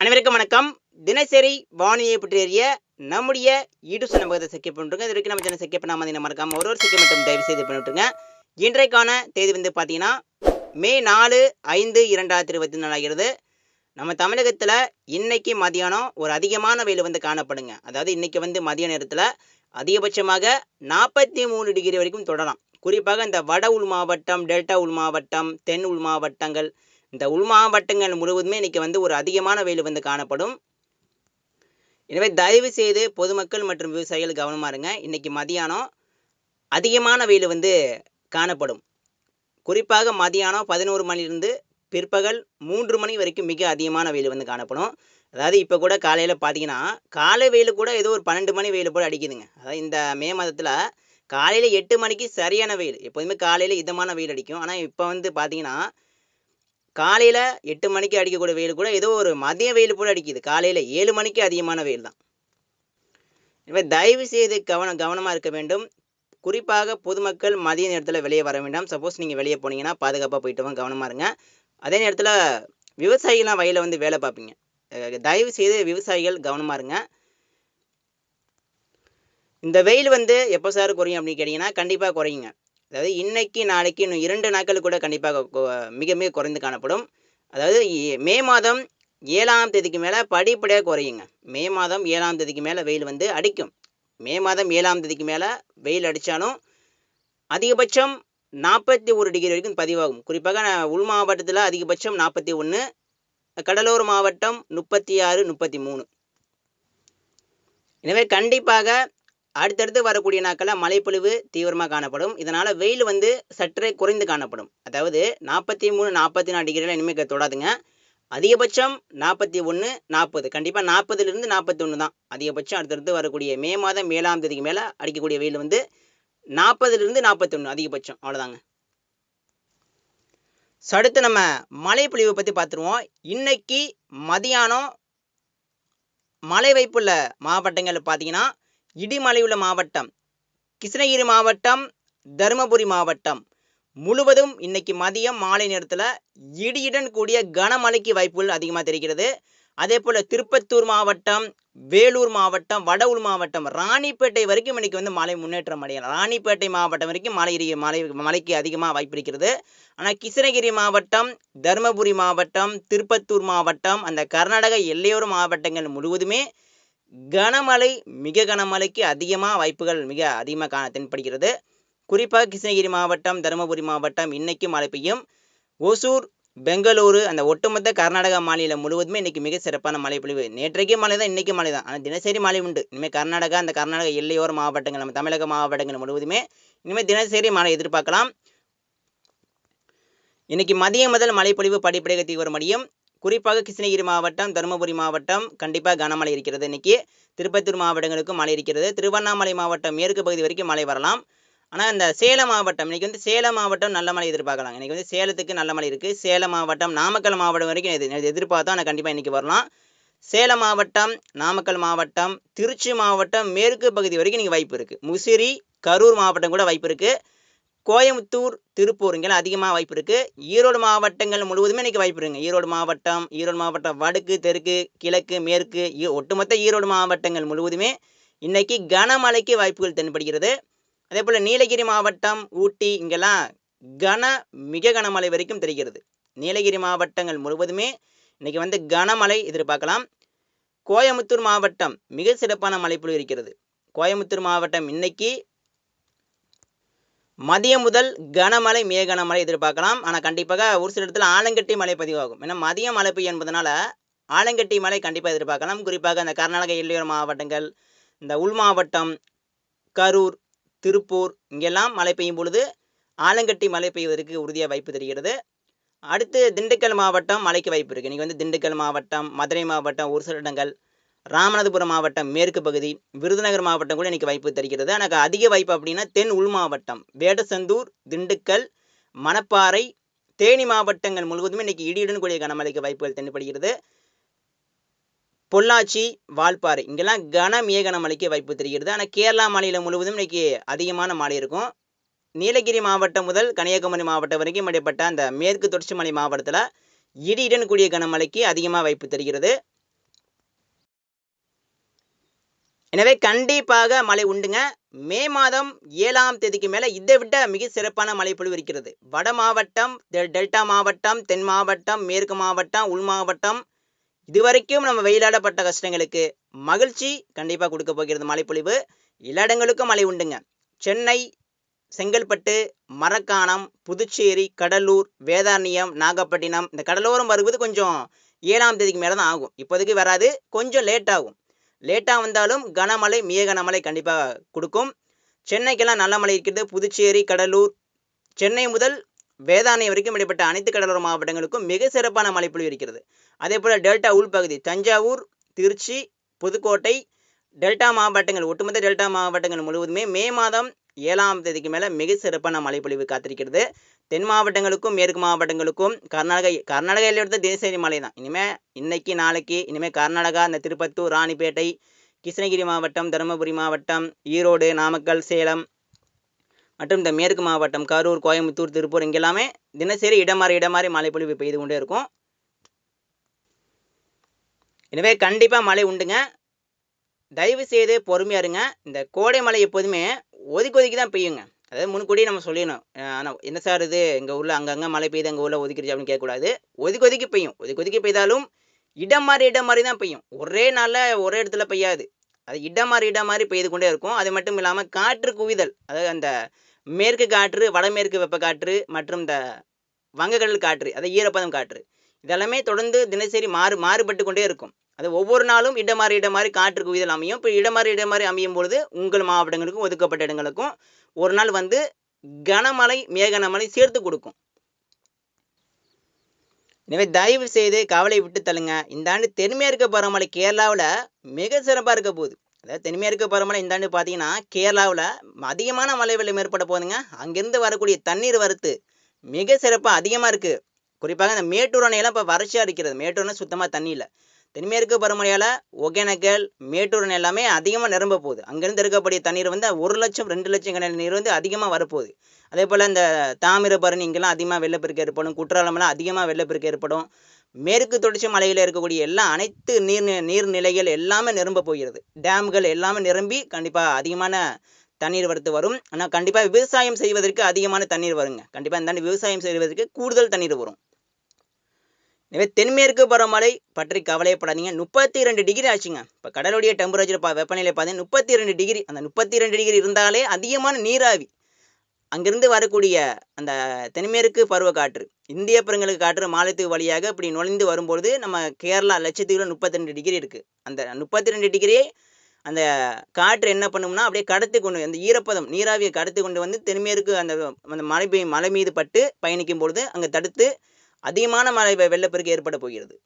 அனைவருக்கும் வணக்கம். தினசரி வானிலையை பற்றிய நம்முடைய யூடியூப் சேனல் பக்கத்தை செக்கப் பண்ணிட்டுருங்க. இது வரைக்கும் நம்ம சேனல் செக்கப் பண்ணாமல் என்ன மறக்காம ஒரு ஒரு செக்கப் மட்டும் தயவு செய்து பண்ணிவிட்டுருங்க இன்றைக்கான தேதி வந்து பார்த்தீங்கன்னா மே நாலு ஐந்து இரண்டாயிரத்தி இருபத்தி நாலு ஆகிறது. நம்ம தமிழகத்தில் இன்னைக்கு மதியானம் ஒரு அதிகமான வெயில் வந்து காணப்படுங்க. அதாவது இன்னைக்கு வந்து மதிய நேரத்தில் அதிகபட்சமாக நாற்பத்தி மூணு டிகிரி வரைக்கும் தொடரலாம் குறிப்பாக இந்த வட உள் மாவட்டம் டெல்டா உள் மாவட்டம் தென் உள் மாவட்டங்கள் இந்த உள் மாவட்டங்கள் முழுவதுமே இன்னைக்கு வந்து ஒரு அதிகமான வெயில் வந்து காணப்படும். எனவே தயவு செய்து பொதுமக்கள் மற்றும் விவசாயிகள் கவனமாக இருங்க. இன்னைக்கு மதியானம் அதிகமான வெயில் வந்து காணப்படும். குறிப்பாக மதியானம் பதினோரு மணிலிருந்து பிற்பகல் மூன்று மணி வரைக்கும் மிக அதிகமான வெயில் வந்து காணப்படும். அதாவது இப்போ கூட காலையில் பார்த்தீங்கன்னா காலை வெயில் கூட ஏதோ ஒரு பன்னெண்டு மணி வெயில் போல அடிக்குதுங்க. அதாவது இந்த மே மாதத்தில் காலையில் எட்டு மணிக்கு சரியான வெயில் எப்போதுமே காலையில் இதமான வெயில் அடிக்கும். ஆனால் இப்போ வந்து பார்த்தீங்கன்னா காலையில் எட்டு மணிக்கு அடிக்கக்கூடிய வெயில் கூட ஏதோ ஒரு மதிய வெயில் கூட அடிக்குது. காலையில் ஏழு மணிக்கு அதிகமான வெயில் தான். எனவே தயவு செய்து கவனம் கவனமாக இருக்க வேண்டும். குறிப்பாக பொதுமக்கள் மதிய நேரத்தில் வெளியே வர வேண்டாம். சப்போஸ் நீங்கள் வெளியே போனீங்கன்னா பாதுகாப்பாக போயிட்டு வாங்க கவனமாக இருங்க. அதே நேரத்தில் விவசாயிகள்லாம் வயலில் வந்து வேலை பார்ப்பீங்க. தயவு செய்து விவசாயிகள் கவனமாக இருங்க. இந்த வெயில் வந்து எப்போ சார் குறையும் அப்படின்னு கேட்டிங்கன்னா கண்டிப்பாக குறையுங்க. அதாவது இன்னைக்கு நாளைக்கு இன்னும் இரண்டு நாட்கள் கூட கண்டிப்பாக கொ- மிக மிக குறைந்து காணப்படும். அதாவது மே மாதம் ஏழாம் தேதிக்கு மேலே படிப்படியாக குறையுங்க. மே மாதம் ஏழாம் தேதிக்கு மேலே வெயில் வந்து அடிக்கும். மே மாதம் ஏழாம் தேதிக்கு மேலே வெயில் அடித்தாலும் அதிகபட்சம் நாற்பத்தி ஒரு டிகிரி வரைக்கும் பதிவாகும். குறிப்பாக உள் மாவட்டத்தில் அதிகபட்சம் நாற்பத்தி ஒன்று கடலோர மாவட்டம் முப்பத்தி ஆறு முப்பத்தி மூணு. எனவே கண்டிப்பாக அடுத்தடுத்து வரக்கூடிய நாட்களில் மழைப்பொழிவு தீவிரமாக காணப்படும். இதனால் வெயில் வந்து சற்றே குறைந்து காணப்படும். அதாவது நாற்பத்தி மூணு நாற்பத்தி நாலு டிகிரியில் இனிமேல் தொடாதுங்க. அதிகபட்சம் நாற்பத்தி ஒன்று நாற்பது. கண்டிப்பாக நாற்பதுலேருந்து நாற்பத்தொன்று தான். அதிகபட்சம் அடுத்தடுத்து வரக்கூடிய மே மாதம் ஏழாம் தேதிக்கு மேலே அடிக்கக்கூடிய வெயில் வந்து நாற்பதுலேருந்து நாற்பத்தொன்று அதிகபட்சம். அவ்வளோதாங்க ஸோ அடுத்து நம்ம மழைப்பொழிவை பற்றி பார்த்துருவோம். இன்னைக்கு மதியானம் மழை வாய்ப்புள்ள மாவட்டங்கள் பார்த்தீங்கன்னா இடிமலை உள்ள மாவட்டம் கிருஷ்ணகிரி மாவட்டம் தருமபுரி மாவட்டம். முழுவதும் இன்னைக்கு மதியம் மாலை நேரத்தில் இடியுடன் கூடிய கனமழைக்கு வாய்ப்புகள் அதிகமாக தெரிகிறது. அதே போல் திருப்பத்தூர் மாவட்டம் வேலூர் மாவட்டம் வடவுள் மாவட்டம் ராணிப்பேட்டை வரைக்கும் இன்னைக்கு வந்து மழை முன்னேற்றம் அடையலாம் ராணிப்பேட்டை மாவட்டம் வரைக்கும் மழை இரு- மழை மழைக்கு அதிகமாக வாய்ப்பு இருக்கிறது. ஆனால் கிருஷ்ணகிரி மாவட்டம் தருமபுரி மாவட்டம் திருப்பத்தூர் மாவட்டம் அந்த கர்நாடக எல்லையோர மாவட்டங்கள் முழுவதுமே கனமழை மிக கனமழைக்கு அதிகமாக வாய்ப்புகள் மிக அதிகமாக காண தென்படுகிறது. குறிப்பாக கிருஷ்ணகிரி மாவட்டம் தருமபுரி மாவட்டம் இன்னைக்கு மழை பெய்யும். ஒசூர் பெங்களூரு அந்த ஒட்டுமொத்த கர்நாடகா மாநிலம் முழுவதுமே இன்னைக்கு மிக சிறப்பான மழை பொழிவு. நேற்றைக்கே மழை தான் இன்றைக்கி மழை தான் ஆனால் தினசரி மழை உண்டு. இனிமேல் கர்நாடகா அந்த கர்நாடக எல்லையோர மாவட்டங்கள் நம்ம தமிழக மாவட்டங்கள் முழுவதுமே இனிமேல் தினசரி மழை எதிர்பார்க்கலாம். இன்னைக்கு மதியம் முதல் மழைப்பொழிவு படிப்படியாக தீவிரமடையும். குறிப்பாக கிருஷ்ணகிரி மாவட்டம் தருமபுரி மாவட்டம் கண்டிப்பாக கனமழை இருக்கிறது இன்னைக்கு. திருப்பத்தூர் மாவட்டங்களுக்கும் மழை இருக்கிறது. திருவண்ணாமலை மாவட்டம் மேற்கு பகுதி வரைக்கும் மழை வரலாம். ஆனால் இந்த சேலம் மாவட்டம் இன்றைக்கி வந்து சேலம் மாவட்டம் நல்ல மழை எதிர்பார்க்கலாம் இன்றைக்கி வந்து சேலத்துக்கு நல்ல மழை இருக்குது சேலம் மாவட்டம் நாமக்கல் மாவட்டம் வரைக்கும் எது எதிர்பார்த்தோம் ஆனால் கண்டிப்பாக இன்னைக்கு வரலாம். சேலம் மாவட்டம் நாமக்கல் மாவட்டம் திருச்சி மாவட்டம் மேற்கு பகுதி வரைக்கும் நீங்கள் வாய்ப்பு இருக்குது முசிறி கரூர் மாவட்டம் கூட வாய்ப்பு இருக்குது கோயம்புத்தூர் திருப்பூர் இங்கெல்லாம் அதிகமாக வாய்ப்பு இருக்குது ஈரோடு மாவட்டங்கள் முழுவதுமே இன்றைக்கி வாய்ப்பு இருக்குங்க. ஈரோடு மாவட்டம் ஈரோடு மாவட்டம் வடக்கு தெற்கு கிழக்கு மேற்கு ஒட்டுமொத்த ஈரோடு மாவட்டங்கள் முழுவதுமே இன்றைக்கி கனமழைக்கு வாய்ப்புகள் தென்படுகிறது. அதே போல் நீலகிரி மாவட்டம் ஊட்டி இங்கெல்லாம் கன மிக கனமழை வரைக்கும் தெரிகிறது. நீலகிரி மாவட்டங்கள் முழுவதுமே இன்றைக்கி வந்து கனமழை எதிர்பார்க்கலாம். கோயம்புத்தூர் மாவட்டம் மிக சிறப்பான மழைப்பொழிவு இருக்கிறது. கோயம்புத்தூர் மாவட்டம் இன்னைக்கு மதியம் முதல் கனமழை மிக கனமழை எதிர்பார்க்கலாம். ஆனால் கண்டிப்பாக ஒரு சில இடத்துல ஆலங்கட்டி மழை பதிவாகும். ஏன்னா மதியம் மழை பெய்யும் என்பதனால ஆலங்கட்டி மழை கண்டிப்பாக எதிர்பார்க்கலாம். குறிப்பாக அந்த கர்நாடக எல்லையோர மாவட்டங்கள் இந்த உள் மாவட்டம் கரூர் திருப்பூர் இங்கெல்லாம் மழை பெய்யும் பொழுது ஆலங்கட்டி மழை பெய்வதற்கு உறுதியாக வாய்ப்பு தெரிகிறது. அடுத்து திண்டுக்கல் மாவட்டம் மழைக்கு வாய்ப்பு இருக்குது இன்றைக்கி வந்து திண்டுக்கல் மாவட்டம் மதுரை மாவட்டம் ஒரு சில இடங்கள் ராமநாதபுரம் மாவட்டம் மேற்கு பகுதி விருதுநகர் மாவட்டம் கூட இன்னைக்கு வாய்ப்பு தெரிகிறது. எனக்கு அதிக வாய்ப்பு அப்படின்னா தென் உள் மாவட்டம் வேடசந்தூர் திண்டுக்கல் மணப்பாறை தேனி மாவட்டங்கள் முழுவதுமே இன்னைக்கு இடியுடன் கூடிய கனமழைக்கு வாய்ப்புகள் தென்படுகிறது. பொள்ளாச்சி வால்பாறை இங்கெல்லாம் கன மிக கனமழைக்கு வாய்ப்பு தெரிகிறது. ஆனால் கேரளா மாநிலம் முழுவதும் இன்னைக்கு அதிகமான மழை இருக்கும். நீலகிரி மாவட்டம் முதல் கன்னியாகுமரி மாவட்டம் வரைக்கும் இடைப்பட்ட அந்த மேற்கு தொடர்ச்சி மலை மாவட்டத்தில் இடியுடன் கூடிய கனமழைக்கு அதிகமாக வாய்ப்பு தெரிகிறது. எனவே கண்டிப்பாக மழை உண்டுங்க. மே மாதம் ஏழாம் தேதிக்கு மேலே இதை விட மிக சிறப்பான மழைப்பொழிவு இருக்கிறது. வட மாவட்டம் டெல் டெல்டா மாவட்டம் தென் மாவட்டம் மேற்கு மாவட்டம் உள் மாவட்டம் இதுவரைக்கும் நம்ம வெயிலாடப்பட்ட கஷ்டங்களுக்கு மகிழ்ச்சி கண்டிப்பாக கொடுக்க போகிறது மழைப்பொழிவு. எல்லா இடங்களுக்கும் மழை உண்டுங்க. சென்னை செங்கல்பட்டு மரக்காணம் புதுச்சேரி கடலூர் வேதாரண்யம் நாகப்பட்டினம் இந்த கடலோரம் வருவது கொஞ்சம் ஏழாம் தேதிக்கு மேலே தான் ஆகும். இப்போதைக்கு வராது கொஞ்சம் லேட் ஆகும். லேட்டாக வந்தாலும் கனமழை மிக கனமழை கண்டிப்பாக கொடுக்கும். சென்னைக்கெல்லாம் நல்ல மழை இருக்கிறது புதுச்சேரி கடலூர் சென்னை முதல் வேதானை வரைக்கும் இடைப்பட்ட அனைத்து கடலோர மாவட்டங்களுக்கும் மிக சிறப்பான மழைப்பொழிவு இருக்கிறது. அதே போல் டெல்டா உள்பகுதி தஞ்சாவூர் திருச்சி புதுக்கோட்டை டெல்டா மாவட்டங்கள் ஒட்டுமொத்த டெல்டா மாவட்டங்கள் முழுவதுமே மே மாதம் ஏழாம் தேதிக்கு மேலே மிக சிறப்பான மழைப்பொழிவு காத்திருக்கிறது. தென் மாவட்டங்களுக்கும் மேற்கு மாவட்டங்களுக்கும் கர்நாடகா கர்நாடகா எல்லையோட தினசரி மழை தான் இனிமேல் இன்னைக்கு நாளைக்கு இனிமேல் கர்நாடகா இந்த திருப்பத்தூர் ராணிப்பேட்டை கிருஷ்ணகிரி மாவட்டம் தருமபுரி மாவட்டம் ஈரோடு நாமக்கல் சேலம் மற்றும் இந்த மேற்கு மாவட்டம் கரூர் கோயம்புத்தூர் திருப்பூர் இங்கெல்லாமே தினசரி இடமாறி இடமாறி இடம் மழை பொழிவு பெய்து கொண்டே இருக்கும். எனவே கண்டிப்பாக மழை உண்டுங்க. தயவு செய்து பொறுமையா இருங்க. இந்த கோடை மழை எப்போதுமே ஒதுக்கி ஒதுக்கி தான் பெய்யுங்க. அதாவது முன்கூடியே நம்ம சொல்லிடணும். ஆனால் என்ன சார் இது? எங்கள் ஊரில் அங்கங்கே மழை பெய்யுது எங்கள் ஊரில் ஒதுக்கிடுச்சு அப்படின்னு கேட்கக்கூடாது. ஒதுக்கி ஒதுக்கி பெய்யும். ஒதுக்கி ஒதுக்கி பெய்தாலும் இடம் மாறி இடம் மாறி தான் பெய்யும். ஒரே நாளில் ஒரே இடத்துல பெய்யாது. அது இடம் மாறி இடம் மாறி பெய்து கொண்டே இருக்கும். அது மட்டும் இல்லாமல் காற்று குவிதல் அதாவது அந்த மேற்கு காற்று வடமேற்கு வெப்ப காற்று மற்றும் இந்த வங்கக்கடல் காற்று அதாவது ஈரப்பதம் காற்று இதெல்லாமே தொடர்ந்து தினசரி மாறு மாறுபட்டு கொண்டே இருக்கும். அது ஒவ்வொரு நாளும் இடம் மாறி இடம் மாறி காற்று குவிதல் அமையும். இப்போ இடம் மாறி இடம் மாறி அமையும் பொழுது உங்கள் மாவட்டங்களுக்கும் ஒதுக்கப்பட்ட இடங்களுக்கும் ஒரு நாள் வந்து கனமழை மேகனமழை சேர்த்து கொடுக்கும். எனவே தயவு செய்து கவலை விட்டு தள்ளுங்க. இந்த ஆண்டு தென்மேற்கு பருவமழை கேரளாவில் மிக சிறப்பாக இருக்க போகுது. அதாவது தென்மேற்கு பருவமழை இந்த ஆண்டு பார்த்தீங்கன்னா கேரளாவில் அதிகமான மழை வெள்ளம் ஏற்பட போகுதுங்க. அங்கேருந்து வரக்கூடிய தண்ணீர் வரத்து மிக சிறப்பாக அதிகமாக இருக்குது குறிப்பாக இந்த மேட்டூர் அணையெல்லாம் இப்போ வறட்சியாக இருக்கிறது. மேட்டூர் அணை சுத்தமாக தண்ணி இல்லை. தென்மேற்கு பருவமழையால் ஒகேனக்கல் மேட்டூர் எல்லாமே அதிகமாக நிரம்ப போகுது. அங்கேருந்து இருக்கக்கூடிய தண்ணீர் வந்து ஒரு லட்சம் ரெண்டு லட்சம் கிணறு நீர் வந்து அதிகமாக வரப்போகுது. அதே போல் இந்த தாமிரபரணி இங்கெல்லாம் அதிகமாக வெள்ளப்பெருக்கு ஏற்படும். குற்றாலமெல்லாம் அதிகமாக வெள்ளப்பெருக்கு ஏற்படும். மேற்கு தொடர்ச்சி மலையில் இருக்கக்கூடிய எல்லா அனைத்து நீர் நீர்நிலைகள் எல்லாமே நிரம்ப போகிறது. டேம்கள் எல்லாமே நிரம்பி கண்டிப்பாக அதிகமான தண்ணீர் வரத்து வரும். ஆனால் கண்டிப்பாக விவசாயம் செய்வதற்கு அதிகமான தண்ணீர் வருங்க. கண்டிப்பாக இந்த விவசாயம் செய்வதற்கு கூடுதல் தண்ணீர் வரும். எனவே தென்மேற்கு பருவமழை பற்றி கவலைப்படாதீங்க. முப்பத்தி ரெண்டு டிகிரி ஆச்சுங்க. இப்போ கடலுடைய டெம்பரேச்சர் பா வெப்பநிலை பார்த்தீங்கன்னா முப்பத்தி ரெண்டு டிகிரி அந்த முப்பத்தி ரெண்டு டிகிரி இருந்தாலே அதிகமான நீராவி. அங்கிருந்து வரக்கூடிய அந்த தென்மேற்கு பருவ காற்று இந்திய பெருங்கலுக்கு காற்று மாலத்தீவு வழியாக இப்படி நுழைந்து வரும்பொழுது நம்ம கேரளா லட்சத்தீவில் முப்பத்தி ரெண்டு டிகிரி இருக்குது அந்த முப்பத்தி ரெண்டு டிகிரியே அந்த காற்று என்ன பண்ணும்னா அப்படியே கடத்தி கொண்டு அந்த ஈரப்பதம் நீராவியை கடத்தி கொண்டு வந்து தென்மேற்கு அந்த அந்த மழை பெய்யும் மலை மீது பட்டு பயணிக்கும் பொழுது அங்கே தடுத்து அதிகமான மழை வெ- வெள்ளப்பெருக்கு ஏற்பட போகிறது.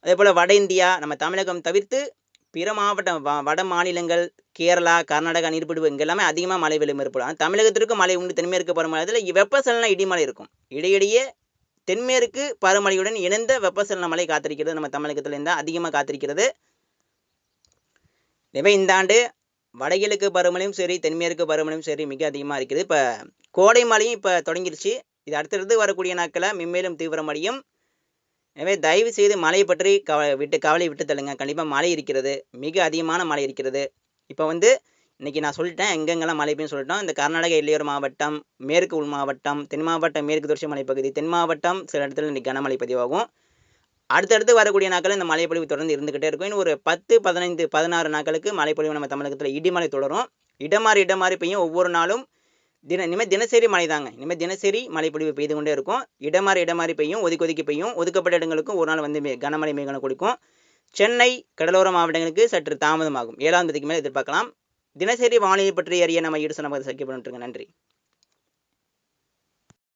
அதே போல் வட இந்தியா நம்ம தமிழகம் தவிர்த்து பிற மாவட்டம் வ- வட மாநிலங்கள் கேரளா கர்நாடகா நீர்பிடிப்பு இங்கே எல்லாமே அதிகமாக மழை வெள்ளம் ஏற்படும். ஆனால் தமிழகத்திற்கு மழை உண்டு தென்மேற்கு பருவமழை அதில் வெப்பசலன இடிமலை இருக்கும். இடையிடையே தென்மேற்கு பருவமழையுடன் இணைந்த வெப்பசலன மழை காத்திருக்கிறது நம்ம தமிழகத்தில் இருந்தால் அதிகமாக காத்திருக்கிறது. எனவே இந்த ஆண்டு வடகிழக்கு பருவமழையும் சரி தென்மேற்கு பருவமழையும் சரி மிக அதிகமாக இருக்குது. இப்போ கோடை மழையும் இப்போ தொடங்கிருச்சு. இது அடுத்தடுத்து வரக்கூடிய நாட்களில் மென்மேலும் தீவிரமடையும் எனவே தயவு செய்து மழையை பற்றி கவ விட்டு கவலை விட்டு தள்ளுங்க. கண்டிப்பாக மழை இருக்கிறது. மிக அதிகமான மழை இருக்கிறது. இப்போ வந்து இன்னைக்கு நான் சொல்லிட்டேன் எங்கெங்கெல்லாம் மழை பெய்யும் சொல்லிட்டோம். இந்த கர்நாடக எல்லையோர மாவட்டம் மேற்கு உள் மாவட்டம் தென் மாவட்டம் மேற்கு தொடர்ச்சி மலைப்பகுதி தென் மாவட்டம் சில இடத்துல இன்றைக்கி கனமழை பதிவாகும். அடுத்தடுத்து வரக்கூடிய நாட்கள் இந்த மழைப்பொழிவு தொடர்ந்து இருந்துகிட்டே இருக்கும். இன்னும் ஒரு பத்து பதினைந்து பதினாறு நாட்களுக்கு மழைப்பொழிவு நம்ம தமிழகத்தில் இடிமலை தொடரும். இடமாறி இடமாறி பெய்யும். ஒவ்வொரு நாளும் தின இனிமேல் தினசரி மழை தாங்க. இனிமேல் தினசரி மழைப்பொழிவு பெய்து கொண்டே இருக்கும். இடமாறி இடமாறி பெய்யும் ஒதுக்கி ஒதுக்கி பெய்யும். ஒதுக்கப்பட்ட இடங்களுக்கும் ஒரு நாள் வந்து மே- கனமழை மேகனம் கொடுக்கும். சென்னை கடலோர மாவட்டங்களுக்கு சற்று தாமதமாகும். ஏழாம் தேதிக்கு மேலே எதிர்பார்க்கலாம். தினசரி வானிலை பற்றி அறிய நம்ம ஈடு சொன்ன சக்கிய நன்றி.